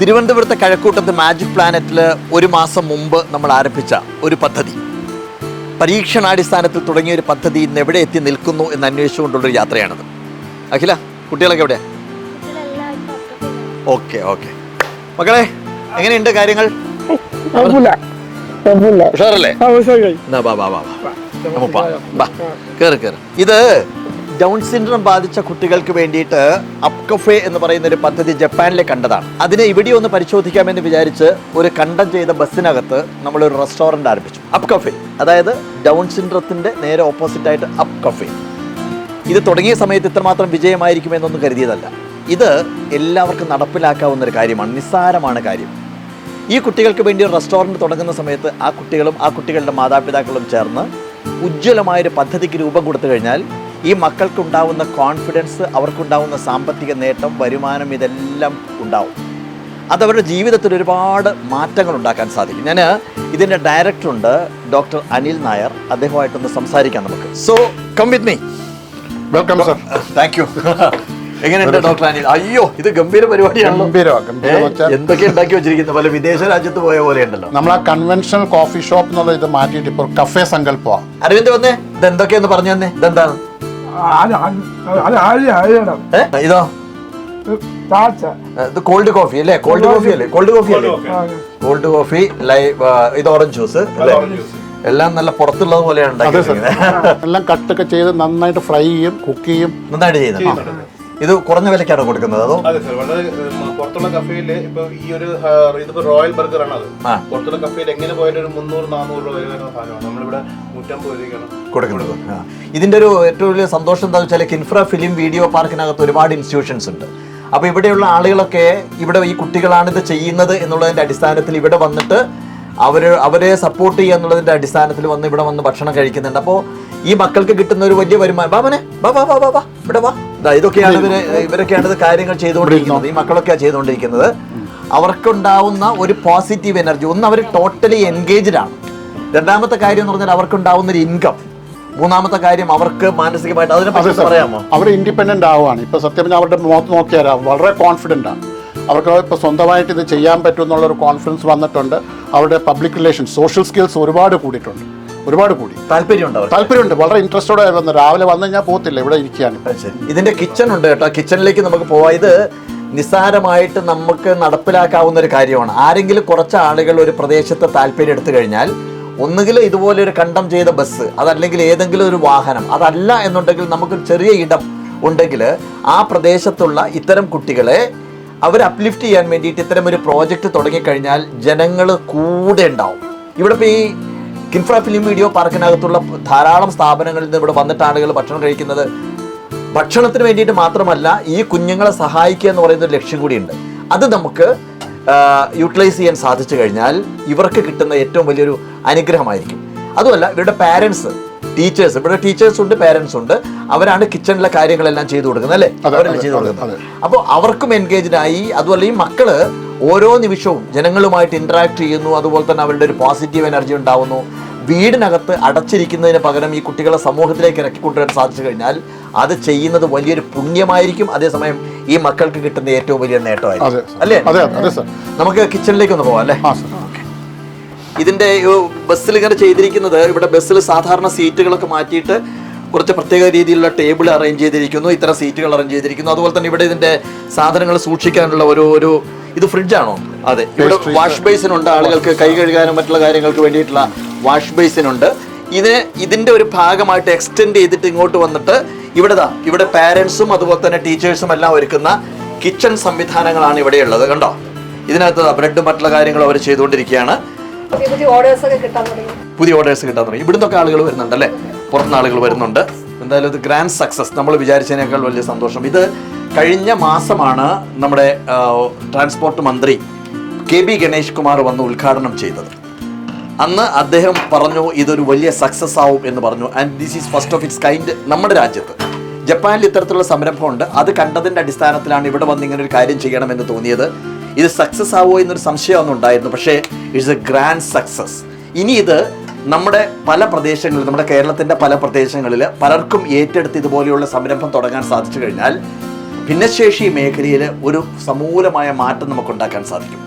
തിരുവനന്തപുരത്തെ കഴക്കൂട്ടത്ത് മാജിക് പ്ലാനറ്റിൽ ഒരു മാസം മുമ്പ് നമ്മൾ ആരംഭിച്ച ഒരു പദ്ധതി. പരീക്ഷണാടിസ്ഥാനത്തിൽ തുടങ്ങിയ ഒരു പദ്ധതി ഇന്ന് എവിടെ എത്തി നിൽക്കുന്നു എന്ന് അന്വേഷിച്ചുകൊണ്ടുള്ളൊരു യാത്രയാണത്. അഖില കുട്ടികളൊക്കെ എവിടെയാ ഓക്കെ ഓക്കെ. മക്കളെ എങ്ങനെയുണ്ട് കാര്യങ്ങൾ? ഉഷാറല്ലേ? ഇത് ഡൗൺ സിൻഡ്രം ബാധിച്ച കുട്ടികൾക്ക് വേണ്ടിയിട്ട് അപ്കഫേ എന്ന് പറയുന്ന ഒരു പദ്ധതി ജപ്പാനിലെ കണ്ടതാണ്. അതിനെ ഇവിടെ ഒന്ന് പരിശോധിക്കാമെന്ന് വിചാരിച്ച് ഒരു കണ്ടം ചെയ്ത ബസ്സിനകത്ത് നമ്മളൊരു റെസ്റ്റോറന്റ് ആരംഭിച്ചു. അപ് കഫേ അതായത് ഡൗൺ സിൻഡ്രത്തിന്റെ നേരെ ഓപ്പോസിറ്റായിട്ട് അപ് കഫേ ഇത് തുടങ്ങിയ സമയത്ത് ഇത്രമാത്രം വിജയമായിരിക്കുമെന്നൊന്നും കരുതിയതല്ല. ഇത് എല്ലാവർക്കും നടപ്പിലാക്കാവുന്ന ഒരു കാര്യമാണ് നിസ്സാരമാണ് കാര്യം. ഈ കുട്ടികൾക്ക് വേണ്ടി ഒരു റെസ്റ്റോറന്റ് തുടങ്ങുന്ന സമയത്ത് ആ കുട്ടികളും ആ കുട്ടികളുടെ മാതാപിതാക്കളും ചേർന്ന് ഉജ്ജ്വലമായൊരു പദ്ധതിക്ക് രൂപം കൊടുത്തു കഴിഞ്ഞാൽ ഈ മക്കൾക്കുണ്ടാവുന്ന കോൺഫിഡൻസ് അവർക്കുണ്ടാവുന്ന സാമ്പത്തിക നേട്ടം വരുമാനം ഇതെല്ലാം ഉണ്ടാവും. അതവരുടെ ജീവിതത്തിൽ ഒരുപാട് മാറ്റങ്ങൾ ഉണ്ടാക്കാൻ സാധിക്കും. ഞാൻ ഇതിന്റെ ഡയറക്ടറുണ്ട് ഡോക്ടർ അനിൽ നായർ. അദ്ദേഹമായിട്ടൊന്ന് സംസാരിക്കാം നമുക്ക്. So come with me welcome sir thank you എങ്ങനെയുണ്ട് ഡോക്ടർ അനിൽ? അയ്യോ ഇത് ഗംഭീര പരിപാടിയാണല്ലോ. എന്തൊക്കെ ഉണ്ടാക്കി വെച്ചിരിക്കുന്ന? പല വിദേശ രാജ്യത്ത് പോയ പോലെ ഉണ്ടല്ലോ. നമ്മൾ ആ കൺവെൻഷണൽ കോഫി ഷോപ്പ് എന്നുള്ള ഇത് മാറ്റിയിട്ട് ഇപ്പോൾ കഫേ സങ്കല്പമാണ് അരവിന്ദ് വന്നേ ഇത് എന്തൊക്കെയെന്ന് പറഞ്ഞു തന്നെ? ഇതെന്താണ്? ഇതോ? ഇത് കോൾഡ് കോഫി അല്ലേ? കോൾഡ് കോഫി അല്ലേ? കോൾഡ് കോഫി അല്ലേ? കോൾഡ് കോഫി ലൈവ് ഇത് ഓറഞ്ച് ജ്യൂസ് അല്ലേ? എല്ലാം നല്ല പുറത്തുള്ളത് പോലെയാണ്. എല്ലാം കട്ടൊക്കെ ചെയ്ത് നന്നായിട്ട് ഫ്രൈ ചെയ്യും കുക്ക് ചെയ്യും. നന്നായിട്ട് ചെയ്യുന്നുണ്ട്. ഇത് കുറഞ്ഞ വിലക്കാണ് കൊടുക്കുന്നത് അതോ? അതെ സർ വളരെ പുറത്തുള്ള കഫേയിൽ ഇപ്പൊ ഈ ഒരു ഇതിപ്പോ റോയൽ ബർഗർ ആണ് അത്. പുറത്തുള്ള കഫേയിൽ എങ്ങനെ പോയാലും ഒരു മുന്നൂറ് നാനൂറ് രൂപ വരെ വരുന്ന സാധനമാണ്. നമ്മളിവിടെ നൂറ്റമ്പത് രൂപയ്ക്കാണ്. കൊടുക്കുന്നത് ഇതിന്റെ ഒരു ഏറ്റവും വലിയ സന്തോഷം എന്താ വെച്ചാൽ കിൻഫ്ര ഫിലിം വീഡിയോ പാർക്കിനകത്ത് ഒരുപാട് ഇൻസ്റ്റിറ്റ്യൂഷൻസ് ഉണ്ട്. അപ്പോൾ ഇവിടെയുള്ള ആളുകളൊക്കെ ഇവിടെ ഈ കുട്ടികളാണ് ഇത് ചെയ്യുന്നത് എന്നുള്ളതിന്റെ അടിസ്ഥാനത്തിൽ ഇവിടെ വന്നിട്ട് അവർ അവരെ സപ്പോർട്ട് ചെയ്യുക എന്നുള്ളതിന്റെ അടിസ്ഥാനത്തിൽ വന്ന് ഇവിടെ വന്ന് ഭക്ഷണം കഴിക്കുന്നുണ്ട്. അപ്പോൾ ഈ മക്കൾക്ക് കിട്ടുന്ന ഒരു വലിയ വരുമാനം ബാബനെ ഇവിടെ വാ. ഇതൊക്കെയാണ് ഇവർ ഇവരൊക്കെയാണ് ഇത് കാര്യങ്ങൾ ചെയ്തുകൊണ്ടിരിക്കുന്നത്. ഈ മക്കളൊക്കെയാണ് ചെയ്തുകൊണ്ടിരിക്കുന്നത്. അവർക്കുണ്ടാവുന്ന ഒരു പോസിറ്റീവ് എനർജി ഒന്ന് അവർ ടോട്ടലി എൻഗേജ്ഡ് ആണ്. രണ്ടാമത്തെ കാര്യം എന്ന് പറഞ്ഞാൽ അവർക്കുണ്ടാവുന്ന ഒരു ഇൻകം മൂന്നാമത്തെ കാര്യം അവർക്ക് മാനസികമായിട്ട് അതിനെ പറ്റി പറയാമോ? അവർ ഇൻഡിപെൻഡന്റ് ആവുകയാണ്. ഇപ്പൊ സത്യം പറഞ്ഞാൽ അവരുടെ മുഖത്ത് നോക്കിയാൽ വളരെ കോൺഫിഡന്റ് ആണ്. അവർക്ക് ഇപ്പൊ സ്വന്തമായിട്ട് ഇത് ചെയ്യാൻ പറ്റുമെന്നുള്ള ഒരു കോൺഫിഡൻസ് വന്നിട്ടുണ്ട്. അവരുടെ പബ്ലിക് റിലേഷൻ സോഷ്യൽ സ്കിൽസ് ഒരുപാട് കൂടിയിട്ടുണ്ട്. ഒരുപാട് കൂടി. താല്പര്യമുണ്ട് താല്പര്യമുണ്ട്. വളരെ ഇൻട്രസ്റ്റോടെ വന്ന് രാവിലെ വന്നു കഴിഞ്ഞാൽ പോകത്തില്ല. ഇവിടെ ഇരിക്കുകയാണ്. ഇതിന്റെ കിച്ചൺ ഉണ്ട് കേട്ടോ. കിച്ചണിലേക്ക് നമുക്ക് പോവാം. ഇത് നിസ്സാരമായിട്ട് നമുക്ക് നടപ്പിലാക്കാവുന്ന ഒരു കാര്യമാണ്. ആരെങ്കിലും കുറച്ച് ആളുകൾ ഒരു പ്രദേശത്ത് താല്പര്യം എടുത്തു കഴിഞ്ഞാൽ ഒന്നുകിൽ ഇതുപോലെ ഒരു കണ്ടം ചെയ്ത ബസ് അതല്ലെങ്കിൽ ഏതെങ്കിലും ഒരു വാഹനം അതല്ല എന്നുണ്ടെങ്കിൽ നമുക്ക് ചെറിയ ഇടം ഉണ്ടെങ്കിൽ ആ പ്രദേശത്തുള്ള ഇത്തരം കുട്ടികളെ അവർ അപ്ലിഫ്റ്റ് ചെയ്യാൻ വേണ്ടിയിട്ട് ഇത്തരം ഒരു പ്രോജക്റ്റ് തുടങ്ങിക്കഴിഞ്ഞാൽ ജനങ്ങൾ കൂടെ ഉണ്ടാവും. ഇവിടെ ഇപ്പോൾ ഈ കിൻഫ്ര ഫിലിം വീഡിയോ പാർക്കിനകത്തുള്ള ധാരാളം സ്ഥാപനങ്ങളിൽ നിന്ന് ഇവിടെ വന്നിട്ട് ആളുകൾ ഭക്ഷണം കഴിക്കുന്നത് ഭക്ഷണത്തിന് വേണ്ടിയിട്ട് മാത്രമല്ല ഈ കുഞ്ഞുങ്ങളെ സഹായിക്കുക എന്ന് പറയുന്ന ഒരു ലക്ഷ്യം കൂടിയുണ്ട്. അത് നമുക്ക് യൂട്ടിലൈസ് ചെയ്യാൻ സാധിച്ചു കഴിഞ്ഞാൽ ഇവർക്ക് കിട്ടുന്ന ഏറ്റവും വലിയൊരു അനുഗ്രഹമായിരിക്കും. അതുമല്ല ഇവരുടെ പാരൻസ് ടീച്ചേഴ്സ് ഇവിടെ ടീച്ചേഴ്സ് ഉണ്ട് പാരൻസ് ഉണ്ട്. അവരാണ് കിച്ചണിലെ കാര്യങ്ങളെല്ലാം ചെയ്തു കൊടുക്കുന്നത് അല്ലേ? അവരെല്ലാം ചെയ്തു കൊടുക്കുന്നത്. അപ്പോൾ അവർക്കും എൻഗേജ്ഡ് ആയി അതുപോലെ ഈ മക്കൾ ഓരോ നിമിഷവും ജനങ്ങളുമായിട്ട് ഇന്ററാക്ട് ചെയ്യുന്നു. അതുപോലെ തന്നെ അവരുടെ ഒരു പോസിറ്റീവ് എനർജി ഉണ്ടാവുന്നു. വീടിനകത്ത് അടച്ചിരിക്കുന്നതിന് പകരം ഈ കുട്ടികളെ സമൂഹത്തിലേക്ക് ഇറക്കി കൊണ്ടുവരാൻ സാധിച്ചു കഴിഞ്ഞാൽ അത് ചെയ്യുന്നത് വലിയൊരു പുണ്യമായിരിക്കും. അതേസമയം ഈ മക്കൾക്ക് കിട്ടുന്ന ഏറ്റവും വലിയ നേട്ടമായിരിക്കും. അല്ലേ? അതെ അതെ അതെ സർ നമുക്ക് കിച്ചണിലേക്ക് ഒന്ന് പോവാം അല്ലേ? ഇതിന്റെ ബസ്സിൽ ഇങ്ങനെ ചെയ്തിരിക്കുന്നത് ഇവിടെ ബസ്സിൽ സാധാരണ സീറ്റുകളൊക്കെ മാറ്റിയിട്ട് കുറച്ച് പ്രത്യേക രീതിയിലുള്ള ടേബിൾ അറേഞ്ച് ചെയ്തിരിക്കുന്നു. ഇത്തരം സീറ്റുകൾ അറേഞ്ച് ചെയ്തിരിക്കുന്നു. അതുപോലെ തന്നെ ഇവിടെ ഇതിന്റെ സാധനങ്ങൾ സൂക്ഷിക്കാനുള്ള ഒരു ഒരു ഇത് ഫ്രിഡ്ജാണോ? അതെ ഇവിടെ വാഷ് ബേസിൻ ഉണ്ട് ആളുകൾക്ക് കൈ കഴുകാനും മറ്റുള്ള കാര്യങ്ങൾക്ക് വേണ്ടിയിട്ടുള്ള വാഷ് ബേസിൻ ഉണ്ട്. ഇതിന് ഇതിന്റെ ഒരു ഭാഗമായിട്ട് എക്സ്റ്റെൻഡ് ചെയ്തിട്ട് ഇങ്ങോട്ട് വന്നിട്ട് ഇവിടെ ദാ ഇവിടെ പാരന്റ്സും അതുപോലെ തന്നെ ടീച്ചേഴ്സും എല്ലാം ഒരുക്കുന്ന കിച്ചൺ സംവിധാനങ്ങളാണ് ഇവിടെ ഉള്ളത് കണ്ടോ? ഇതിനകത്ത് ബ്രെഡും മറ്റുള്ള കാര്യങ്ങളും അവർ ചെയ്തുകൊണ്ടിരിക്കുകയാണ്. പുതിയ പുതിയ ഓർഡേഴ്സ് ഒക്കെ കിട്ടാൻ തുടങ്ങി. പുതിയ ഓർഡേഴ്സ് കിട്ടാൻ തുടങ്ങി. ഇവിടുന്നൊക്കെ ആളുകൾ വരുന്നുണ്ട് അല്ലേ? പുറത്തുനിന്ന് ആളുകൾ വരുന്നുണ്ട്. എന്തായാലും ഇത് ഗ്രാൻഡ് സക്സസ് നമ്മൾ വിചാരിച്ചതിനേക്കാൾ വലിയ സന്തോഷം. ഇത് കഴിഞ്ഞ മാസമാണ് നമ്മുടെ ട്രാൻസ്പോർട്ട് മന്ത്രി കെ ബി ഗണേഷ് കുമാർ വന്ന് ഉദ്ഘാടനം ചെയ്തത്. അന്ന് അദ്ദേഹം പറഞ്ഞു ഇതൊരു വലിയ സക്സസ് ആവും എന്ന് പറഞ്ഞു. And this is first of its kind നമ്മുടെ രാജ്യത്ത്. ജപ്പാനിൽ ഇത്തരത്തിലുള്ള സംരംഭമുണ്ട്. അത് കണ്ടതിന്റെ അടിസ്ഥാനത്തിലാണ് ഇവിടെ വന്ന് ഇങ്ങനെ ഒരു കാര്യം ചെയ്യണമെന്ന് തോന്നിയത്. ഇത് സക്സസ് ആവുമോ എന്നൊരു സംശയമൊന്നും ഉണ്ടായിരുന്നു. പക്ഷേ ഇറ്റ്സ് എ ഗ്രാൻഡ് സക്സസ് ഇനി ഇത് നമ്മുടെ പല പ്രദേശങ്ങളിൽ നമ്മുടെ കേരളത്തിന്റെ പല പ്രദേശങ്ങളിൽ പലർക്കും ഏറ്റെടുത്ത് ഇതുപോലെയുള്ള സംരംഭം തുടങ്ങാൻ സാധിച്ചു കഴിഞ്ഞാൽ ഭിന്നശേഷി മേഖലയിൽ ഒരു സമൂലമായ മാറ്റം നമുക്ക് ഉണ്ടാക്കാൻ സാധിക്കും.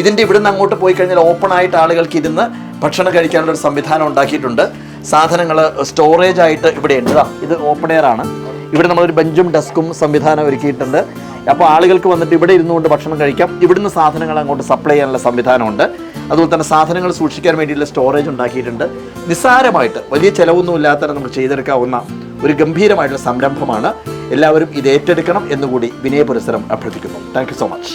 ഇതിന്റെ ഇവിടുന്ന് അങ്ങോട്ട് പോയി കഴിഞ്ഞാൽ ഓപ്പൺ ആയിട്ട് ആളുകൾക്ക് ഇരുന്ന് ഭക്ഷണം കഴിക്കാനുള്ള ഒരു സംവിധാനം ഉണ്ടാക്കിയിട്ടുണ്ട്. സാധനങ്ങൾ സ്റ്റോറേജ് ആയിട്ട് ഇവിടെ ഉണ്ട്. ഇത് ഓപ്പൺ എയർ ആണ്. ഇവിടെ നമ്മളൊരു ബെഞ്ചും ഡെസ്കും സംവിധാനം ഒരുക്കിയിട്ടുണ്ട്. അപ്പോൾ ആളുകൾക്ക് വന്നിട്ട് ഇവിടെ ഇരുന്നുകൊണ്ട് ഭക്ഷണം കഴിക്കാം. ഇവിടുന്ന് സാധനങ്ങൾ അങ്ങോട്ട് സപ്ലൈ ചെയ്യാനുള്ള സംവിധാനമുണ്ട്. അതുപോലെ തന്നെ സാധനങ്ങൾ സൂക്ഷിക്കാൻ വേണ്ടിയിട്ടുള്ള സ്റ്റോറേജ് ഉണ്ടാക്കിയിട്ടുണ്ട്. നിസ്സാരമായിട്ട് വലിയ ചിലവൊന്നും ഇല്ലാത്ത നമുക്ക് ചെയ്തെടുക്കാവുന്ന ഒരു ഗംഭീരമായിട്ടുള്ള സംരംഭമാണ്. എല്ലാവരും ഇത് ഏറ്റെടുക്കണം എന്നുകൂടി വിനയപുരസരം അഭ്യർത്ഥിക്കുന്നു. Thank so much